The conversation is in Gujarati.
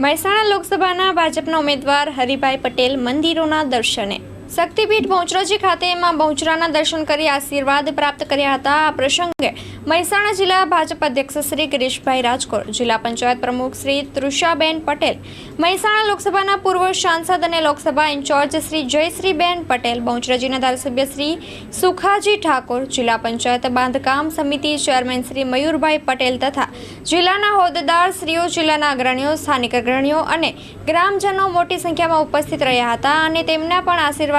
મહેસાણા લોકસભાના ભાજપના ઉમેદવાર હરિભાઈ પટેલ મંદિરોના દર્શને શક્તિપીઠ બહુચરાજી ખાતે માં બહુચરાના દર્શન કરી આશીર્વાદ પ્રાપ્ત કર્યા હતા. આ પ્રસંગે મહેસાણા જિલ્લા ભાજપ અધ્યક્ષ શ્રી ગિરીશભાઈ રાજકોટ, જિલ્લા પંચાયત પ્રમુખ શ્રી તૃષાબેન પટેલ, મહેસાણા લોકસભાના પૂર્વ સાંસદ અને લોકસભા ઇન્ચાર્જ શ્રી જયશ્રીબેન પટેલ, બહુચરાજીના ધારાસભ્ય શ્રી સુખાજી ઠાકોર, જિલ્લા પંચાયત બાંધકામ સમિતિ ચેરમેન શ્રી મયુરભાઈ પટેલ તથા જિલ્લાના હોદ્દેદાર શ્રીઓ, જિલ્લાના અગ્રણીઓ, સ્થાનિક અગ્રણીઓ અને ગ્રામજનો મોટી સંખ્યામાં ઉપસ્થિત રહ્યા હતા અને તેમના પણ આશીર્વાદ